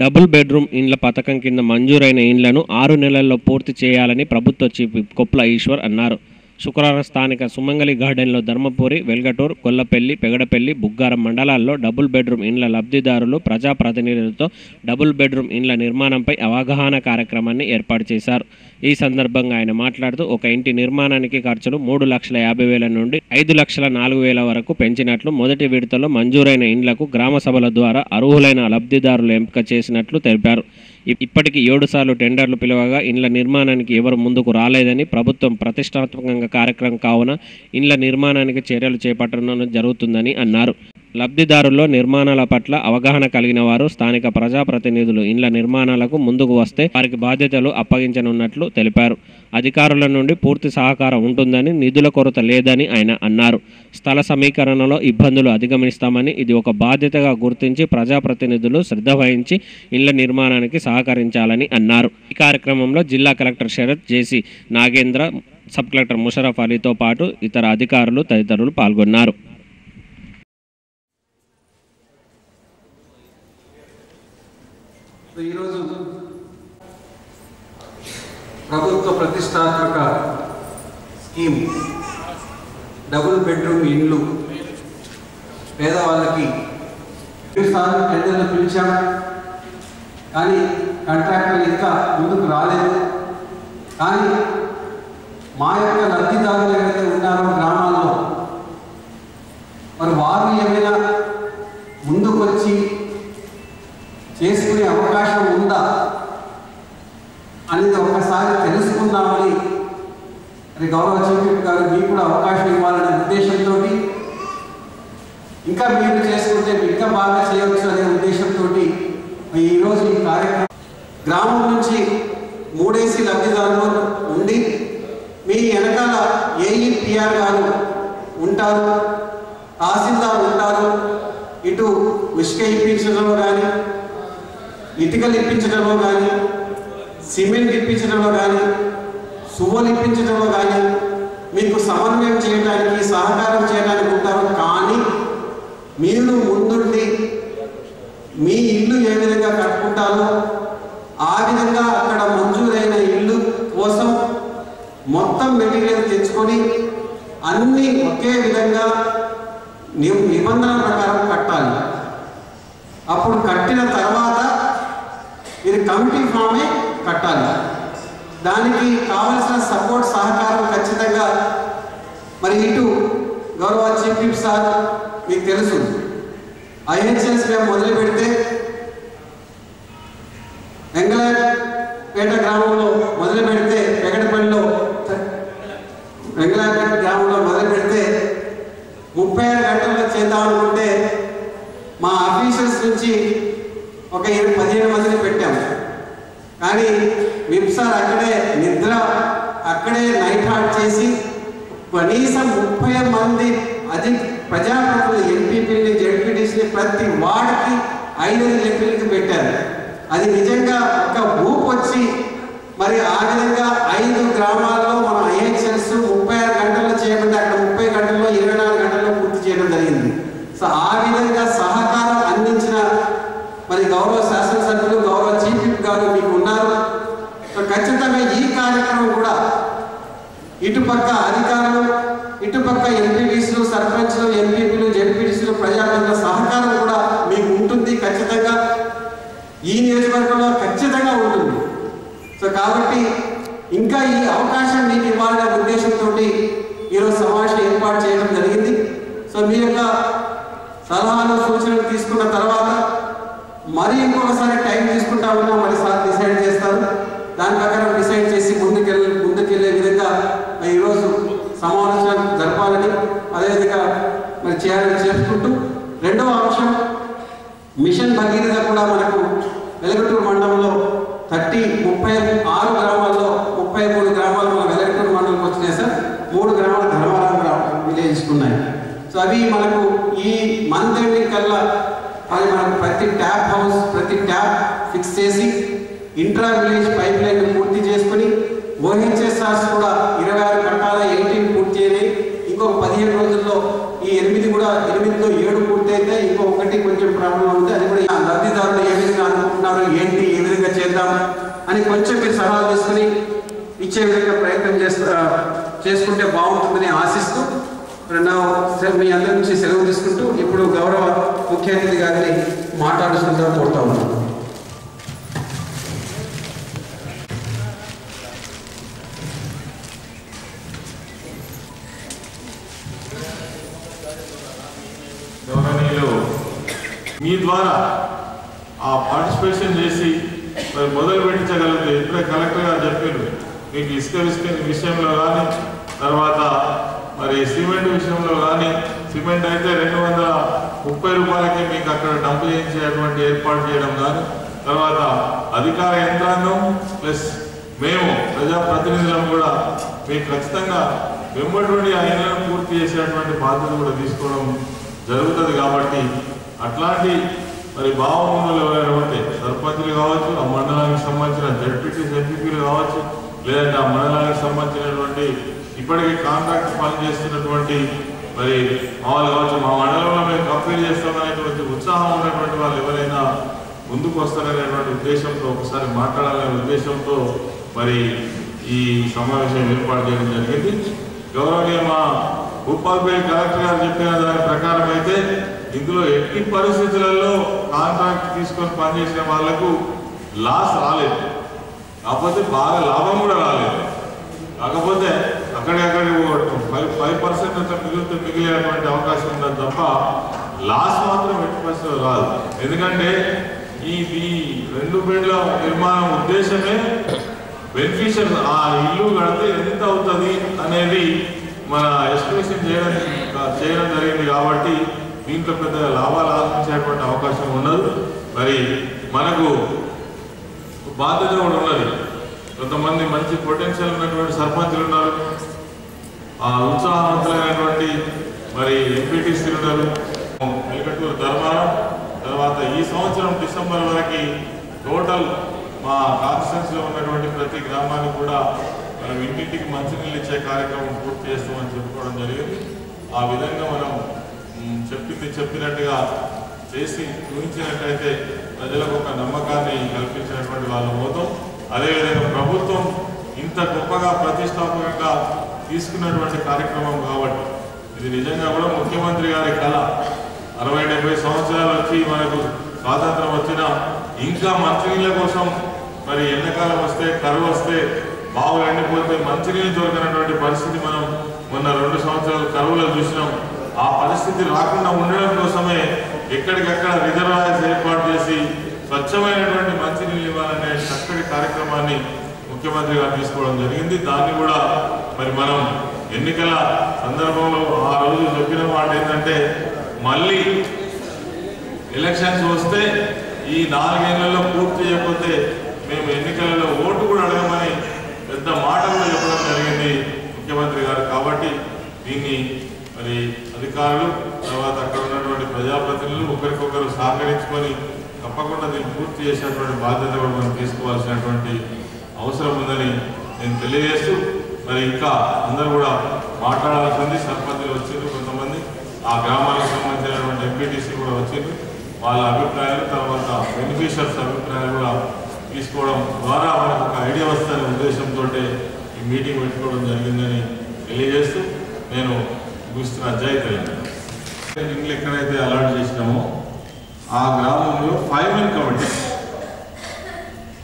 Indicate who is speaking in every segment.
Speaker 1: Double bedroom ఇండ్ల పథకం కింద మంజూరైన ఇండ్లను ఆరు నెలల్లో పూర్తి చేయాలని ప్రభుత్వ చీఫ్ కొప్ల కొప్పుల ఈశ్వర్ అన్నారు. శుక్రవారం స్థానిక సుమంగళి గార్డెన్లో ధర్మపురి వెల్గటూర్ కొల్లపల్లి పెగడపల్లి బుగ్గారం మండలాల్లో డబుల్ బెడ్రూమ్ ఇండ్ల లబ్ధిదారులు ప్రజాప్రతినిధులతో డబుల్ బెడ్రూమ్ ఇండ్ల నిర్మాణంపై అవగాహన కార్యక్రమాన్ని ఏర్పాటు చేశారు. ఈ సందర్భంగా ఆయన మాట్లాడుతూ ఒక ఇంటి నిర్మాణానికి ఖర్చులు మూడు లక్షల యాభై వేల నుండి ఐదు లక్షల నాలుగు వేల వరకు పెంచినట్లు మొదటి విడతలో మంజూరైన ఇండ్లకు గ్రామ సభల ద్వారా అర్హులైన లబ్ధిదారులు ఎంపిక చేసినట్లు తెలిపారు. ఇప్పటికి ఏడు సార్లు టెండర్లు పిలవగా ఇండ్ల నిర్మాణానికి ఎవరు ముందుకు రాలేదని ప్రభుత్వం ప్రతిష్టాత్మకంగా కార్యక్రమం కావున ఇండ్ల నిర్మాణానికి చర్యలు చేపట్టడం జరుగుతుందని అన్నారు. లబ్ధిదారుల్లో నిర్మాణాల పట్ల అవగాహన కలిగిన వారు స్థానిక ప్రజాప్రతినిధులు ఇండ్ల నిర్మాణాలకు ముందుకు వస్తే వారికి బాధ్యతలు అప్పగించనున్నట్లు తెలిపారు. అధికారుల నుండి పూర్తి సహకారం ఉంటుందని నిధుల కొరత లేదని ఆయన అన్నారు. స్థల సమీకరణలో ఇబ్బందులు అధిగమిస్తామని ఇది ఒక బాధ్యతగా గుర్తించి ప్రజాప్రతినిధులు శ్రద్ధ వహించి ఇండ్ల నిర్మాణానికి సహకరించాలని అన్నారు. ఈ కార్యక్రమంలో జిల్లా collector Sharath JC Nagendra sub collector Musharraf అలీతో పాటు ఇతర అధికారులు తదితరులు పాల్గొన్నారు.
Speaker 2: ఈరోజు ప్రభుత్వ ప్రతిష్టాత్మక స్కీమ్ డబుల్ బెడ్రూమ్ ఇండ్లు పేదవాళ్ళకి సార్లు టెండర్లు పిలిచాం కానీ కాంట్రాక్టర్లు ఇంకా ముందుకు రాలేదు. కానీ మా యొక్క లబ్ధిదారులు ఎవరైతే ఉన్నారో గ్రామాల్లో మరి వారు ఏమైనా చేసుకునే అవకాశం ఉందా అనేది ఒక్కసారి తెలుసుకుందామని అది గౌరవ చీఫ్ గారు మీకు కూడా అవకాశం ఇవ్వాలనే ఉద్దేశంతో ఇంకా మీరు చేసుకుంటే ఇంకా బాగా చేయవచ్చు అనే ఉద్దేశంతో ఈరోజు ఈ కార్యక్రమం గ్రామం నుంచి మూడేసి లబ్ధిదారులు ఉండి మీ వెనకాల ఏఈపిఆర్ గారు ఉంటారు తహసీల్దార్ ఉంటారు ఇటు ఇసుక ఇప్పించడంలో కానీ ఇటుకలు ఇప్పించడంలో కానీ సిమెంట్ ఇప్పించడంలో కానీ సువ్వలు ఇప్పించడంలో కానీ మీకు సమన్వయం చేయడానికి సహకారం చేయడానికి ఉంటారు. కానీ మీరు ముందుండి మీ ఇల్లు ఏ విధంగా కట్టుకుంటారో ఆ విధంగా అక్కడ మంజూరైన ఇల్లు కోసం మొత్తం మెటీరియల్ తెచ్చుకొని అన్ని ఒకే విధంగా ని- నిబంధనల ప్రకారం కట్టాలి. అప్పుడు కట్టిన తర్వాత ఇది కమిటీ ఫామే కట్టాలి. దానికి కావలసిన సపోర్ట్ సహకారం ఖచ్చితంగా మరి ఇటు గౌరవ చీఫ్ విప్ సార్ మీకు తెలుసు. ఐహెచ్ఎస్ మేము మొదలు పెడితే వెంగళపేట గ్రామంలో మొదలు పెడితే వెంకటపల్లిలో వెంగళపేట గ్రామంలో మొదలు పెడితే ముప్పై ఆరు గంటల్లో చేద్దాం అనుకుంటే మా ఆఫీసర్స్ నుంచి ఒక ఇరవై పదిహేను మందిని పెట్టాము కానీ విప్సార్ అక్కడే నిద్ర అక్కడే నైట్ హాట్ చేసి కనీసం ముప్పై మంది అది ప్రజాప్రతిని ఎంపీపీని జడ్పీటీసీని ప్రతి వార్డుకి ఐదు ఎంపీలకి పెట్టారు. అది నిజంగా ఒక ఊపు వచ్చి మరి ఆ విధంగా ఐదు గ్రామాల్లో మన ఐహెచ్ఎస్ ముప్పై ఆరు గంటల్లో చేయబడి అక్కడ ముప్పై గంటల్లో ఇరవై నాలుగు గంటల్లో పూర్తి చేయడం జరిగింది సో ఆ విధంగా సహకారం అందించిన మరి గౌరవ శాసనసభ్యులు గౌరవ చీఫ్ విప్ గారు మీకు ఉన్నారు సో ఖచ్చితంగా ఈ కార్యక్రమం కూడా ఇటుపక్క అధికారులు ఇటుపక్క ఎంపీటీసీలు సర్పంచ్లు ఎంపీపీలు జెడ్పీటీసీలు ప్రజాప్రతినిధుల సహకారం కూడా మీకు ఉంటుంది ఖచ్చితంగా ఈ నియోజకవర్గంలో ఖచ్చితంగా ఉంటుంది సో కాబట్టి ఇంకా ఈ అవకాశం మీకు ఇవ్వాలనే ఉద్దేశంతో ఈరోజు సమావేశం ఏర్పాటు చేయడం జరిగింది. సో మీ యొక్క సలహాలు సూచనలు తీసుకున్న తర్వాత మరి ఇంకొకసారి టైం తీసుకుంటా ఉన్నా మరి సార్ డిసైడ్ చేస్తారు. దాని ప్రకారం డిసైడ్ చేసి ముందుకెళ్ళి ముందుకెళ్ళే విధంగా ఈరోజు సమావేశం జరపాలని అదేవిధంగా మరి చేయాలని చేసుకుంటూ రెండవ అంశం మిషన్ భగీరథ కూడా మనకు వెలగటూరు మండలంలో థర్టీ ముప్పై ఆరు గ్రామాల్లో ముప్పై మూడు గ్రామాలు మన వెలగటూరు మండలం వచ్చినాయి సార్ మూడు గ్రామాలు ధర్మవరం గ్రామం ఉన్నాయి సో అవి మనకు ఈ మంత్ ఎండింగ్ కల్లా అది మనకు ప్రతి ట్యాప్ హౌస్ ప్రతి ట్యాప్ ఫిక్స్ చేసి ఇంట్రా విలేజ్ పైప్ లైన్ పూర్తి చేసుకుని ఓహెచ్ఎస్ఆర్స్ కూడా ఇరవై ఆరు కట్టాల ఎయిటీన్ పూర్తి అయినాయి. ఇంకొక పదిహేను రోజుల్లో ఈ ఎనిమిది కూడా ఎనిమిదిలో ఏడు పూర్తి అయితే ఇంకో ఒకటి కొంచెం ప్రాబ్లం ఉంది అది కూడా లబ్ధిదారులు ఏ విధంగా అనుకుంటున్నారు ఏంటి ఏ విధంగా చేద్దాం అని కొంచెం మీరు సలహాలు తీసుకుని ఇచ్చే విధంగా ప్రయత్నం చేస్తా చేసుకుంటే బాగుంటుందని ఆశిస్తూ నా మీ అందరి నుంచి సెలవు తీసుకుంటూ ఇప్పుడు గౌరవ ముఖ్య అతిథి గారిని మాట్లాడుతుందా కోరుతా ఉన్నాను.
Speaker 3: గౌరవనీయులు మీ ద్వారా ఆ పార్టిసిపేషన్ చేసి మరి మొదలు పెట్టించగలిగితే ఇప్పుడే కలెక్టర్ గారు చెప్పారు మీకు ఇసుక ఇసుక విషయంలో కానీ తర్వాత మరి సిమెంట్ విషయంలో కానీ సిమెంట్ అయితే రెండు వందల ముప్పై రూపాయలకి మీకు అక్కడ డంప్ చేయించేటువంటి ఏర్పాటు చేయడం కానీ తర్వాత అధికార యంత్రాంగం ప్లస్ మేము ప్రజాప్రతినిధులం కూడా మీకు ఖచ్చితంగా వెంబడి ఆయనను పూర్తి చేసేటువంటి బాధ్యత కూడా తీసుకోవడం జరుగుతుంది కాబట్టి అట్లాంటి మరి భావములు ఎవరైనా ఉంటే సర్పంచులు కావచ్చు ఆ మండలానికి సంబంధించిన జడ్పీటీ ఎంపీపీలు కావచ్చు లేదంటే ఆ మండలానికి సంబంధించినటువంటి ఇప్పటికీ కాంట్రాక్ట్ పని చేస్తున్నటువంటి మరి వాళ్ళు కావచ్చు మా మండలంలో మేము కంప్లీట్ చేస్తామనేటువంటి ఉత్సాహం ఉన్నటువంటి వాళ్ళు ఎవరైనా ముందుకు వస్తారనేటువంటి ఉద్దేశంతో ఒకసారి మాట్లాడాలనే ఉద్దేశంతో మరి ఈ సమావేశం ఏర్పాటు చేయడం జరిగింది. గౌరవనీయ మా భూపాల్పల్లి కలెక్టర్ గారు చెప్పిన దాని ప్రకారం అయితే ఇందులో ఎట్టి పరిస్థితులలో కాంట్రాక్ట్ తీసుకొని పనిచేసిన వాళ్ళకు లాస్ రాలేదు. కాకపోతే బాగా లాభం కూడా రాలేదు. కాకపోతే అక్కడక్కడ ఫైవ్ ఫైవ్ పర్సెంట్ అంతా మిగులుతూ మిగిలేటువంటి అవకాశం ఉండదు తప్ప లాస్ మాత్రం ఎట్టి పరిస్థితులు రాదు. ఎందుకంటే ఈ ఈ రెండు బెడ్ల నిర్మాణం ఉద్దేశమే బెనిఫిషియర్ ఆ ఇల్లు కడితే ఎంత అవుతుంది అనేది మన ఎస్టిమేషన్ చేయడం చేయడం జరిగింది కాబట్టి దీంట్లో పెద్ద లాభాలు ఆశించేటువంటి అవకాశం ఉండదు మరి మనకు బాధ్యత కూడా ఉన్నది. కొంతమంది మంచి పొటెన్షియల్ ఉన్నటువంటి సర్పంచులు ఉన్నారు. ఆ ఉత్సాహవంతులైనటువంటి మరి ఎంపీటీసీలు ఉన్నారు వెల్కటూరు ధర్మారం తర్వాత ఈ సంవత్సరం డిసెంబర్ వరకు టోటల్ మా కాన్స్టిట్యూన్సీలో ఉన్నటువంటి ప్రతి గ్రామానికి కూడా మనం ఇంటింటికి మంచినీళ్ళు ఇచ్చే కార్యక్రమం పూర్తి చేస్తామని చెప్పుకోవడం జరిగింది. ఆ విధంగా మనం చెప్పింది చెప్పినట్టుగా చేసి చూపించినట్టయితే ప్రజలకు ఒక నమ్మకాన్ని కల్పించినటువంటి వాళ్ళు పోతాం అదేవిధంగా ప్రభుత్వం ఇంత గొప్పగా ప్రతిష్టాత్మకంగా తీసుకున్నటువంటి కార్యక్రమం కాబట్టి ఇది నిజంగా కూడా ముఖ్యమంత్రి గారి కళ. అరవై డెబ్బై సంవత్సరాలు వచ్చి మనకు స్వాతంత్రం వచ్చిన ఇంకా మంచినీళ్ళ కోసం మరి ఎండాకాలం వస్తే కరువు వస్తే బావులు ఎండిపోతే మంచినీళ్ళు దొరికినటువంటి పరిస్థితి మనం మొన్న రెండు సంవత్సరాలు కరువులో చూసినాం. ఆ పరిస్థితి రాకుండా ఉండడం కోసమే ఎక్కడికక్కడ రిజర్వాయర్స్ ఏర్పాటు చేసి స్వచ్ఛమైనటువంటి మంచినీళ్ళు ఇవ్వాలనే చక్కటి కార్యక్రమాన్ని ముఖ్యమంత్రి గారు తీసుకోవడం జరిగింది. దాన్ని కూడా మరి మనం ఎన్నికల సందర్భంలో ఆ రోజు చెప్పిన మాట ఏంటంటే మళ్ళీ ఎలక్షన్స్ వస్తే ఈ నాలుగేళ్ళలో పూర్తి చేయకపోతే మేము ఎన్నికలలో ఓటు కూడా అడగమని పెద్ద మాట కూడా చెప్పడం జరిగింది ముఖ్యమంత్రి గారు. కాబట్టి దీన్ని మరి అధికారులు తర్వాత అక్కడ ఉన్నటువంటి ప్రజాప్రతినిధులు ఒకరికొకరు సహకరించుకొని తప్పకుండా దీన్ని పూర్తి చేసేటువంటి బాధ్యత కూడా మనం తీసుకోవాల్సినటువంటి అవసరం ఉందని నేను తెలియజేస్తూ మరి ఇంకా అందరూ కూడా మాట్లాడాల్సింది సర్పంచులు వచ్చిండ్రు కొంతమంది ఆ గ్రామాలకు సంబంధించినటువంటి ఎంపీటీసీ కూడా వచ్చిండ్రు వాళ్ళ అభిప్రాయాలు తర్వాత బెనిఫిషియర్స్ అభిప్రాయాలు కూడా తీసుకోవడం ద్వారా మనకు ఒక ఐడియా వస్తుందనే ఉద్దేశంతో ఈ మీటింగ్ పెట్టుకోవడం జరిగిందని తెలియజేస్తూ నేను ముగిస్తున్న. జై తెలంగాణ. ఇండ్లు ఎక్కడైతే అలాట్ చేసినామో ఆ గ్రామంలో ఫైవ్ మెన్ కమిటీ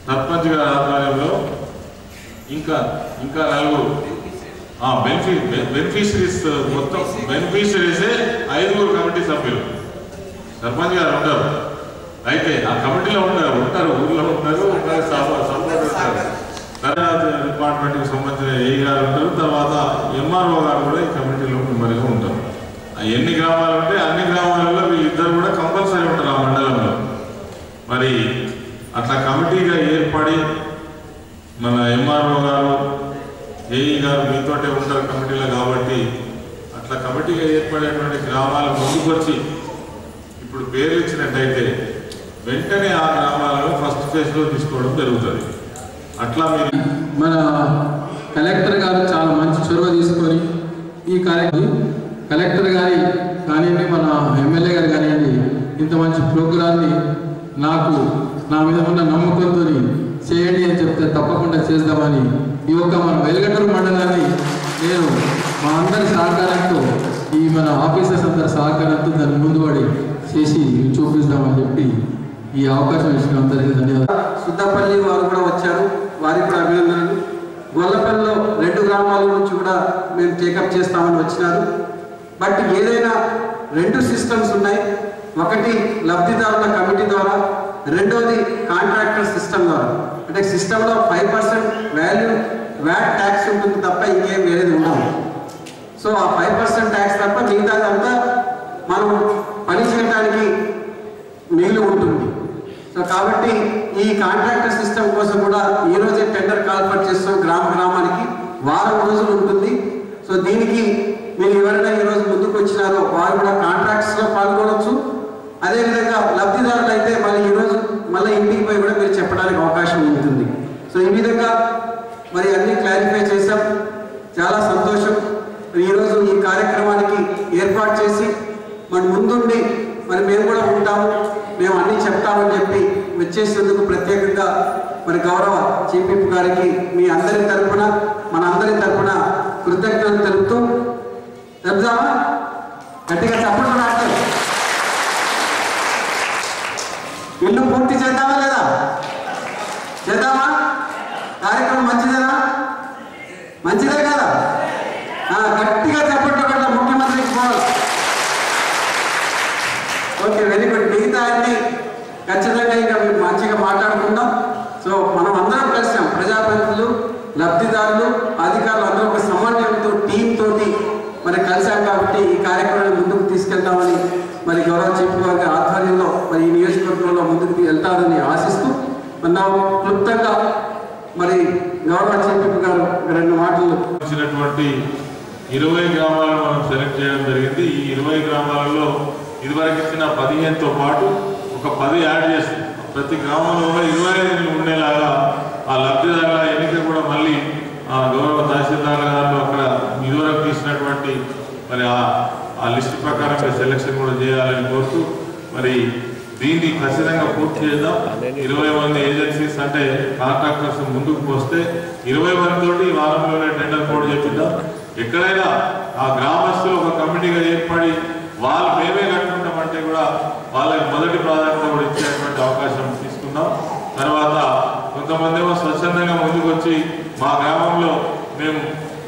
Speaker 3: సర్పంచ్ గారి ఆధ్వర్యంలో ఇంకా ఇంకా నలుగురు. బెనిఫి బెనిఫిషరీస్ మొత్తం బెనిఫిషరీసే ఐదుగురు కమిటీ సభ్యులు. సర్పంచ్ గారు ఉంటారు అయితే ఆ కమిటీలో ఉంటారు ఉంటారు ఊర్లో ఉంటారు ఉంటారు సపో- సపోర్ట్ ఉంటారు. తర్వాత డిపార్ట్మెంట్కి సంబంధించిన ఏ గారు ఉంటారు తర్వాత ఎంఆర్ఓ గారు కూడా ఈ కమిటీలో మరిగా ఉంటారు. ఎన్ని గ్రామాలు ఉంటే అన్ని గ్రామాలలో వీళ్ళిద్దరు కూడా కంపల్సరీ ఉంటారు ఆ మండలంలో మరి అట్లా కమిటీగా ఏర్పడి మన ఎంఆర్ఓ గారు ఏఈ గారు మీతోటే ఉంటారు కమిటీలో కాబట్టి అట్లా కమిటీగా ఏర్పడేటువంటి గ్రామాలు ముందుకొచ్చి ఇప్పుడు పేర్లు ఇచ్చినట్టయితే వెంటనే ఆ గ్రామాలను ఫస్ట్ ఫేజ్లో తీసుకోవడం జరుగుతుంది అట్లా మీరు
Speaker 4: మన కలెక్టర్ గారు చాలా మంచి చొరవ తీసుకొని ఈ కార్యక్రమం కలెక్టర్ గారి కానివ్వండి మన ఎమ్మెల్యే గారు కానివ్వండి ఇంత మంచి ప్రోగ్రాన్ని నాకు నా మీద ఉన్న నమ్మకంతో చేయండి అని చెప్తే తప్పకుండా చేద్దామని ఈ యొక్క మన వెలుగటూరు మండలాన్ని నేను మా అందరి సహకారంతో ఈ మన ఆఫీసర్స్ అందరి సహకారంతో దాన్ని ముందుపడి చేసి చూపిస్తామని చెప్పి ఈ అవకాశం ఇచ్చిన అందరికీ ధన్యవాదాలు.
Speaker 2: సుద్దపల్లి వారు కూడా వచ్చారు. వారికి కూడా అభినందనలు. గొల్లపల్లిలో రెండు గ్రామాల నుంచి కూడా మేము టేకప్ చేస్తామని వచ్చినారు. బట్ ఏదైనా రెండు సిస్టమ్స్ ఉన్నాయి. ఒకటి లబ్ధిదారుల కమిటీ ద్వారా రెండోది కాంట్రాక్టర్ సిస్టమ్ ద్వారా. అంటే సిస్టంలో five percent value VAT tax ఉంటుంది తప్ప ఇంకేం వేరేది ఉండదు. సో ఆ ఫైవ్ పర్సెంట్ ట్యాక్స్ తప్ప మిగతాదంతా మనం పని చేయడానికి మిగిలి ఉంటుంది. సో కాబట్టి ఈ కాంట్రాక్టర్ సిస్టమ్ కోసం కూడా ఈ రోజే టెండర్ కాల్ఫర్ చేస్తాం గ్రామ గ్రామానికి. వారం రోజులు ఉంటుంది. సో దీనికి మీరు ఎవరైనా ఈ రోజు ముందుకు వచ్చినారో వారు కూడా కాంట్రాక్ట్స్లో పాల్గొనవచ్చు అదేవిధంగా లబ్ధిదారులు అయితే మళ్ళీ ఈరోజు మళ్ళీ ఇంటికి పోయి కూడా మీరు చెప్పడానికి అవకాశం ఉంటుంది. సో ఈ విధంగా మరి అన్ని క్లారిఫై చేశాం. చాలా సంతోషం. ఈరోజు ఈ కార్యక్రమానికి ఏర్పాటు చేసి మన ముందుండి మరి మేము కూడా ఉంటాము. మేము అన్నీ చెప్తామని చెప్పి వచ్చేసేందుకు ప్రత్యేకంగా మరి గౌరవ చీఫ్ గారికి మీ అందరి తరపున మన అందరి తరపున కృతజ్ఞతలు తెలుపుతూ చెప్దామా గట్టిగా చెప్పడం రావట్లేదు ఇల్లు పూర్తి చేద్దామా లేదా? చేద్దామా? కార్యక్రమం మంచిదేనా? మంచిదే కదా? గట్టిగా చెప్పండి కదా ముఖ్యమంత్రికి ఓకే వెరీ గుడ్. మిగతా అన్ని ఖచ్చితంగా ఇంకా మేము మంచిగా మాట్లాడుకుందాం. సో మనం అందరం కలిసాం. ప్రజాప్రతినిధులు లబ్ధిదారులు అధికారులు అందరూ ఒక సమన్వయంతో టీం తోటి మరి కలిసాం కాబట్టి ఈ కార్యక్రమాన్ని ముందుకు తీసుకెళ్తామని మరి గౌరవ చీఫ్ గారి ఆధ్వర్యంలో మరి ఈ నియోజకవర్గంలో ముందుకు వెళ్తారని ఆశిస్తూ మనం క్లుప్తంగా మరి గౌరవ చీఫ్ గారు రెండు మాటలు
Speaker 3: వచ్చినటువంటి ఇరవై గ్రామాలను మనం సెలెక్ట్ చేయడం జరిగింది. ఈ ఇరవై గ్రామాలలో ఇదివరకు ఇచ్చిన పదిహేనుతో పాటు ఒక పది యాడ్ చేసి ప్రతి గ్రామంలో కూడా ఇరవై ఐదు ఉండేలాగా ఆ లబ్ధిదారుల ఎన్నిక కూడా మళ్ళీ ఆ గౌరవ తహసీల్దార్ గారు అక్కడ ఇదివరకు తీసినటువంటి మరి ఆ ఆ లిస్ట్ ప్రకారం సెలెక్షన్ కూడా చేయాలని కోరుతూ మరి దీన్ని ఖచ్చితంగా పూర్తి చేద్దాం. ఇరవై మంది ఏజెన్సీస్ అంటే కాంట్రాక్టర్స్ ముందుకు వస్తే ఇరవై మంది ఈ వారంలోనే టెండర్ కూడా చెప్పిద్దాం ఎక్కడైనా ఆ గ్రామస్తులు ఒక కమిటీగా ఏర్పడి వాళ్ళు మేమే కట్టుకుంటామంటే కూడా వాళ్ళకి మొదటి ప్రాధాన్యత కూడా ఇచ్చేటువంటి అవకాశం తీసుకుందాం. తర్వాత కొంతమంది ఏమో స్వచ్ఛందంగా ముందుకు వచ్చి మా గ్రామంలో మేము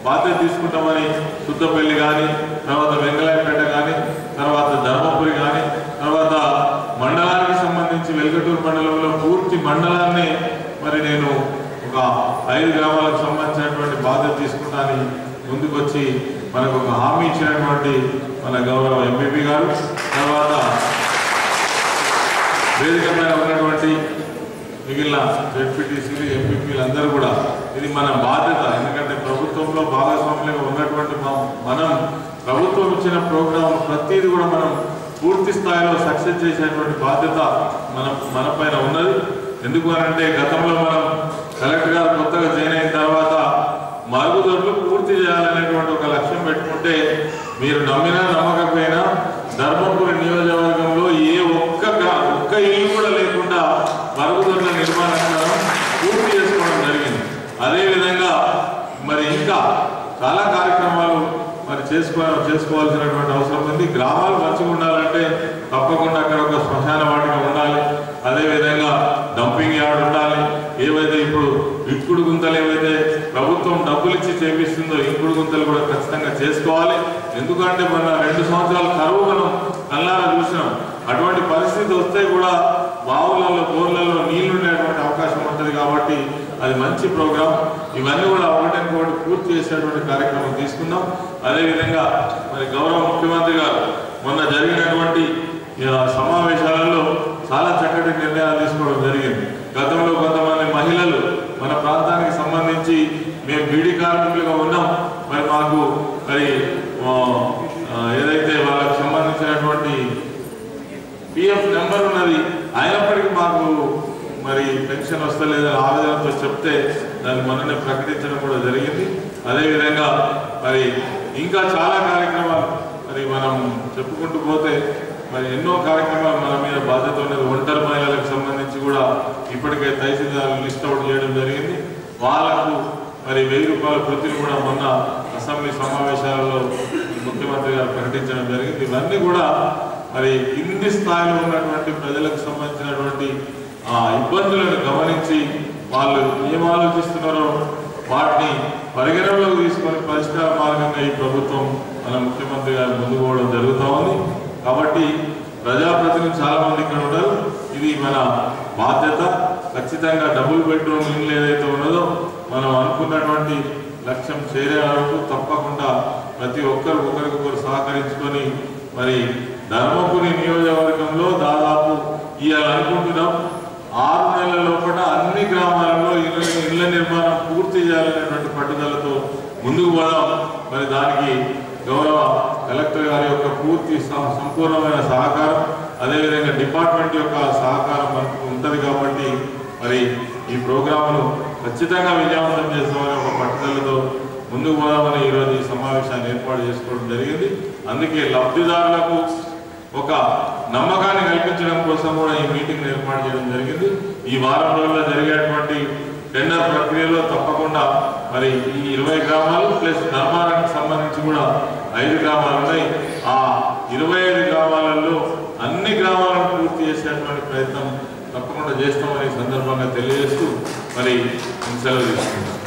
Speaker 3: బాధ్యత తీసుకుంటామని సుద్దపల్లి కానీ తర్వాత వెంగళాయపేట కానీ తర్వాత ధర్మపురి కానీ తర్వాత నుంచి వెల్గటూరు మండలంలో పూర్తి మండలాన్ని మరి నేను ఒక ఐదు గ్రామాలకు సంబంధించినటువంటి బాధ్యత తీసుకుంటానని ముందుకొచ్చి మనకు ఒక హామీ ఇచ్చినటువంటి మన గౌరవ ఎంపీపీ గారు తర్వాత వేదిక మీద ఉన్నటువంటి మిగిలిన జడ్పీటీసీలు ఎంపీపీలు అందరూ కూడా ఇది మన బాధ్యత. ఎందుకంటే ప్రభుత్వంలో భాగస్వాములుగా ఉన్నటువంటి మనం ప్రభుత్వం ఇచ్చిన ప్రోగ్రాం ప్రతిదీ కూడా మనం పూర్తి స్థాయిలో సక్సెస్ చేసేటువంటి బాధ్యత మన మన పైన ఉన్నది. ఎందుకు అంటే గతంలో మనం కలెక్టర్ గారు కొత్తగా జాయిన్ అయిన తర్వాత మరుగుదొడ్లు పూర్తి చేయాలనేటువంటి ఒక లక్ష్యం పెట్టుకుంటే మీరు నమ్మినా నమ్మకపోయినా ధర్మపురి నియోజకవర్గంలో ఏ ఒక్క ఒక్క ఇల్లు కూడా లేకుండా మరుగుదొడ్ల నిర్మాణం పూర్తి చేసుకోవడం జరిగింది. అదేవిధంగా మరి ఇంకా చాలా కార్యక్రమాలు మరి చేసుకో చేసుకోవాల్సినటువంటి అవసరం ఉంది. గ్రామాలు మంచిగా కాబట్టి తప్పకుండా అక్కడ ఒక శ్మశాన వాటిక ఉండాలి. అదేవిధంగా డంపింగ్ యార్డ్ ఉండాలి. ఏవైతే ఇప్పుడు ఇంకుడు గుంతలు ఏవైతే ప్రభుత్వం డబ్బులు ఇచ్చి చేపిస్తుందో ఇంకుడు గుంతలు కూడా ఖచ్చితంగా చేసుకోవాలి. ఎందుకంటే మన రెండు సంవత్సరాల కరువు మనం కల్లారా చూసినాం. అటువంటి పరిస్థితి వస్తే కూడా బావులలో బోర్లలో నీళ్ళు ఉండేటువంటి అవకాశం ఉంటుంది కాబట్టి అది మంచి ప్రోగ్రాం. ఇవన్నీ కూడా ఒకటి పూర్తి చేసేటువంటి కార్యక్రమం తీసుకుందాం. అదేవిధంగా మరి గౌరవ ముఖ్యమంత్రి గారు మొన్న జరిగినటువంటి సమావేశాలలో చాలా చక్కటి నిర్ణయాలు తీసుకోవడం జరిగింది. గతంలో కొంతమంది మహిళలు మన ప్రాంతానికి సంబంధించి మేము బీడీ కార్మికులుగా ఉన్నాం. మరి మాకు మరి ఏదైతే వాళ్ళకి సంబంధించినటువంటి పిఎఫ్ నెంబర్ ఉన్నది అయినప్పటికీ మాకు మరి పెన్షన్ వస్తలేదని ఆవేదనతో చెప్తే దాన్ని మననే ప్రకటించడం కూడా జరిగింది. అదేవిధంగా మరి ఇంకా చాలా కార్యక్రమాలు మరి మనం చెప్పుకుంటూ పోతే మరి ఎన్నో కార్యక్రమాలు మన మీద బాధ్యత ఉన్నది. ఒంటరి మహిళలకు సంబంధించి కూడా ఇప్పటికే తహసీల్దారులు లిస్ట్ అవుట్ చేయడం జరిగింది. వాళ్ళకు మరి వెయ్యి రూపాయల వృత్తిని కూడా మొన్న అసెంబ్లీ సమావేశాలలో ముఖ్యమంత్రి గారు ప్రకటించడం జరిగింది. ఇవన్నీ కూడా మరి కింది స్థాయిలో ఉన్నటువంటి ప్రజలకు సంబంధించినటువంటి ఆ ఇబ్బందులను గమనించి వాళ్ళు ఏం ఆలోచిస్తున్నారో వాటిని పరిగణనలోకి తీసుకొని పరిష్కారం ప్రభుత్వం మన ముఖ్యమంత్రి గారు ముందు పోవడం జరుగుతూ ఉంది. కాబట్టి ప్రజాప్రతినిధులు చాలా మంది ఇక్కడ ఉన్నారు ఇది మన బాధ్యత. ఖచ్చితంగా డబుల్ బెడ్రూమ్ ఇల్లు ఏదైతే ఉన్నదో మనం అనుకున్నటువంటి లక్ష్యం చేరే వరకు తప్పకుండా ప్రతి ఒక్కరు ఒకరికొకరు సహకరించుకొని మరి ధర్మపురి నియోజకవర్గంలో దాదాపు ఇవాళ అనుకుంటున్నాం. ఆరు నెలల లోపల అన్ని గ్రామాలలో ఇళ్ళ ఇళ్ళ నిర్మాణం పూర్తి చేయాలనేటువంటి పట్టుదలతో ముందుకు పోదాం. మరి దానికి గౌరవ కలెక్టర్ గారి యొక్క పూర్తి సంపూర్ణమైన సహకారం అదేవిధంగా డిపార్ట్మెంట్ యొక్క సహకారం మనకు ఉంటుంది కాబట్టి మరి ఈ ప్రోగ్రామును ఖచ్చితంగా విజయవంతం చేస్తామని ఒక పట్టుదలతో ముందుకు పోదామని ఈరోజు ఈ సమావేశాన్ని ఏర్పాటు చేసుకోవడం జరిగింది. అందుకే లబ్ధిదారులకు ఒక నమ్మకాన్ని కల్పించడం కోసం కూడా ఈ మీటింగ్ ఏర్పాటు చేయడం జరిగింది. ఈ వారం రోజుల్లో జరిగేటువంటి టెండర్ ప్రక్రియలో తప్పకుండా మరి ఈ ఇరవై గ్రామాలు ప్లస్ ధర్మారానికి సంబంధించి కూడా ఐదు గ్రామాలు ఉన్నాయి. ఆ ఇరవై ఐదు గ్రామాలలో అన్ని గ్రామాలను పూర్తి చేసేటువంటి ప్రయత్నం తప్పకుండా చేస్తామని సందర్భంగా తెలియజేస్తూ మరి సెలవు తీసుకుంటాం